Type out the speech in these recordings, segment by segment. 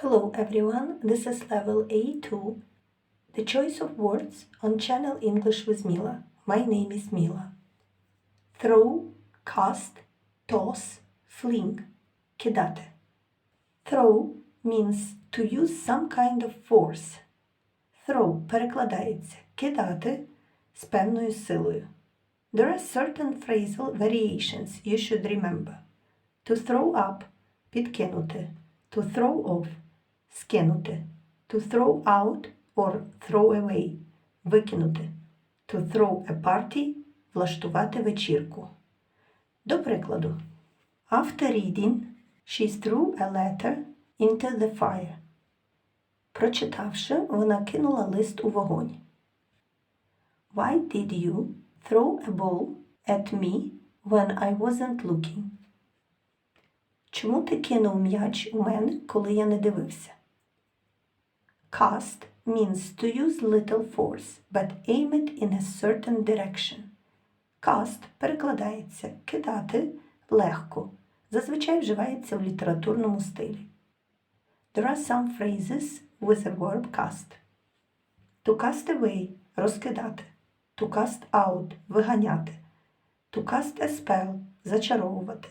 Hello everyone, this is level A2. The choice of words on channel English with Mila. My name is Mila. Throw, cast, toss, fling. Кидати. Throw means to use some kind of force. Throw перекладається кидати з певною силою. There are certain phrasal variations you should remember. To throw up підкинути. To throw off скинути. To throw out or throw away викинути. To throw a party влаштувати вечірку. До прикладу. After reading, she threw a letter into the fire. Прочитавши, вона кинула лист у вогонь. Why did you throw a ball at me when I wasn't looking? Чому ти кинув м'яч у мене, коли я не дивився? Cast means to use little force, but aim it in a certain direction. Cast перекладається кидати легко. Зазвичай вживається в літературному стилі. There are some phrases with the verb cast. To cast away розкидати. To cast out виганяти. To cast a spell зачаровувати.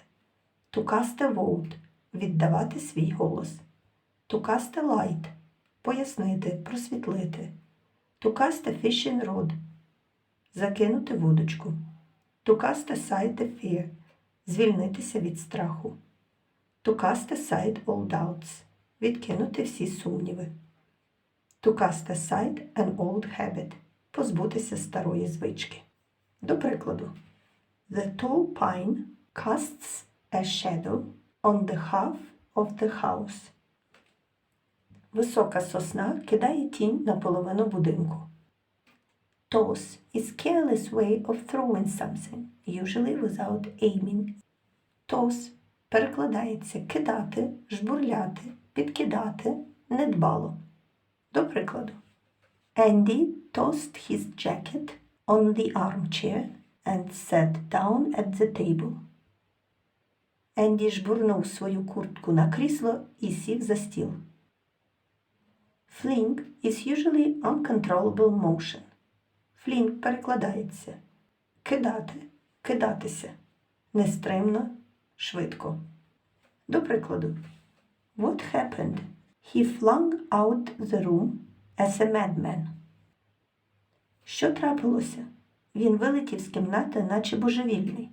To cast a vote віддавати свій голос. To cast a light пояснити, просвітлити. To cast a fishing rod закинути вудочку. To cast aside the fear звільнитися від страху. To cast aside all doubts відкинути всі сумніви. To cast aside an old habit позбутися старої звички. До прикладу, The tall pine casts a shadow on the half of the house. Висока сосна кидає тінь на половину будинку. Toss is careless way of throwing something, usually without aiming. Toss перекладається кидати, жбурляти, підкидати, недбало. До прикладу. Andy tossed his jacket on the armchair and sat down at the table. Енді жбурнув свою куртку на крісло і сів за стіл. Fling is usually uncontrollable motion. Fling перекладається кидати, кидатися, нестримно, швидко. До прикладу. What happened? He flung out the room as a madman. Що трапилося? Він вилетів з кімнати, наче божевільний.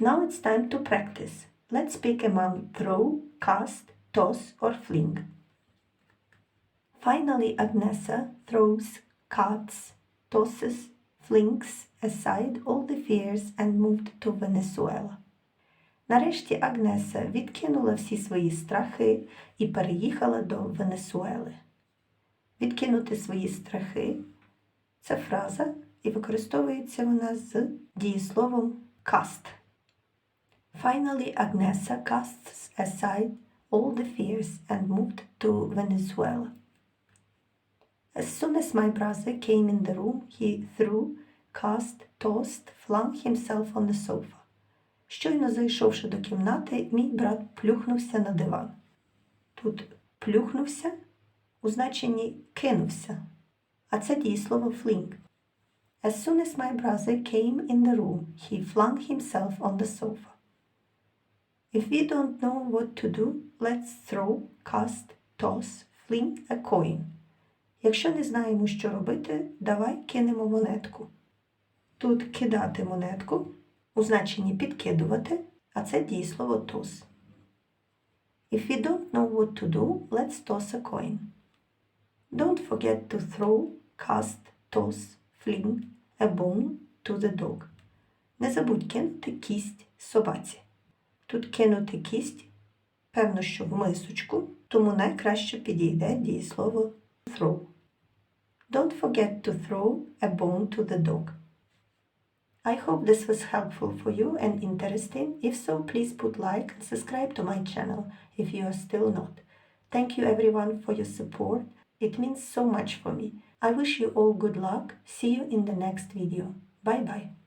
Now it's time to practice. Let's pick among throw, cast, toss or fling. Finally, Agnesa throws, cuts, tosses, flings aside all the fears and moved to Venezuela. Нарешті Агнеса відкинула всі свої страхи і переїхала до Венесуели. Відкинути свої страхи це фраза, і використовується вона з дієсловом cast. Finally, Agnesa casts aside all the fears and moved to Venezuela. As soon as my brother came in the room, he threw, cast, tossed, flung himself on the sofa. Щойно зайшовши до кімнати, мій брат плюхнувся на диван. Тут плюхнувся у значенні кинувся, а це дієслово fling. As soon as my brother came in the room, he flung himself on the sofa. If we don't know what to do, let's throw, cast, toss, fling a coin. Якщо не знаємо, що робити, давай кинемо монетку. Тут кидати монетку у значенні підкидувати, а це дієслово toss. If we don't know what to do, let's toss a coin. Don't forget to throw, cast, toss, fling a bone to the dog. Не забудь кинути кість собаці. Тут кинути кість, певно, що в мисочку, тому найкраще підійде дієслово throw. Don't forget to throw a bone to the dog. I hope this was helpful for you and interesting. If so, please put like and subscribe to my channel if you are still not. Thank you everyone for your support. It means so much for me. I wish you all good luck. See you in the next video. Bye bye.